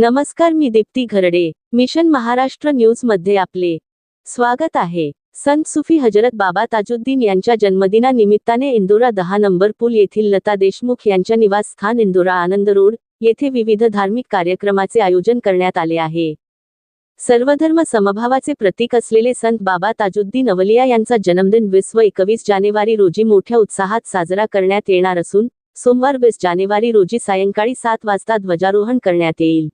नमस्कार मी दीप्ती घरडे मिशन महाराष्ट्र न्यूजमध्ये आपले स्वागत आहे. संत सुफी हजरत बाबा ताजुद्दीन यांच्या जन्मदिनानिमित्ताने इंदोरा दहा नंबर पूल येथील लता देशमुख यांच्या निवासस्थान इंदोरा आनंद रोड येथे विविध धार्मिक कार्यक्रमाचे आयोजन करण्यात आले आहे. सर्वधर्म समभावाचे प्रतीक असलेले संत बाबा ताजुद्दीन अवलिया यांचा जन्मदिन वीस व एकवीस जानेवारी रोजी मोठ्या उत्साहात साजरा करण्यात येणार असून सोमवार वीस जानेवारी रोजी सायंकाळी सात वाजता ध्वजारोहण करण्यात येईल.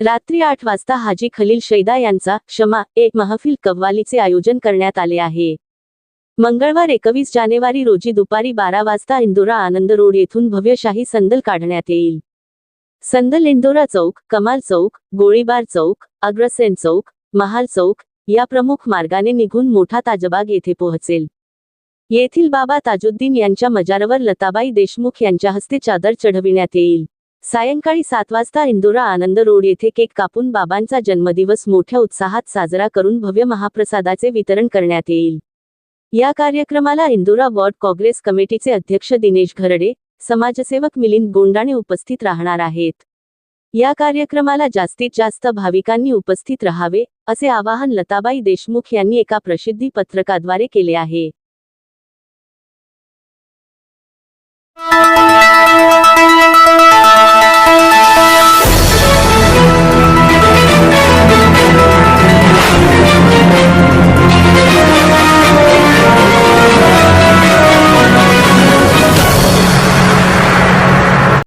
रात्री आठ वाजता हाजी खलील शैदा यांचा क्षमा एक महफिल कव्वालीचे आयोजन करण्यात आले आहे. मंगळवार एकवीस जानेवारी रोजी दुपारी बारा वाजता इंदोरा आनंद रोड येथून भव्यशाही संदल काढण्यात येईल. संदल इंदोरा चौक कमाल चौक गोळीबार चौक अग्रसेन चौक महाल चौक या प्रमुख मार्गाने निघून मोठा ताजबाग येथे पोहोचेल. येथील बाबा ताजुद्दीन यांच्या मजारवर लताबाई देशमुख यांच्या हस्ते चादर चढविण्यात येईल. सायंकाळी सात वाजता इंदोरा आनंद रोड येथे केक कापून बाबांचा जन्मदिवस मोठ्या उत्साहात साजरा करून भव्य महाप्रसादाचे वितरण करण्यात येईल. या कार्यक्रमाला इंदोरा वॉर्ड काँग्रेस कमिटीचे अध्यक्ष दिनेश घरडे समाजसेवक मिलिंद गोंडाणे उपस्थित राहणार आहेत. या कार्यक्रमाला जास्तीत जास्त भाविकांनी उपस्थित राहावे असे आवाहन लताबाई देशमुख यांनी एका प्रसिद्धी पत्रकाद्वारे केले आहे.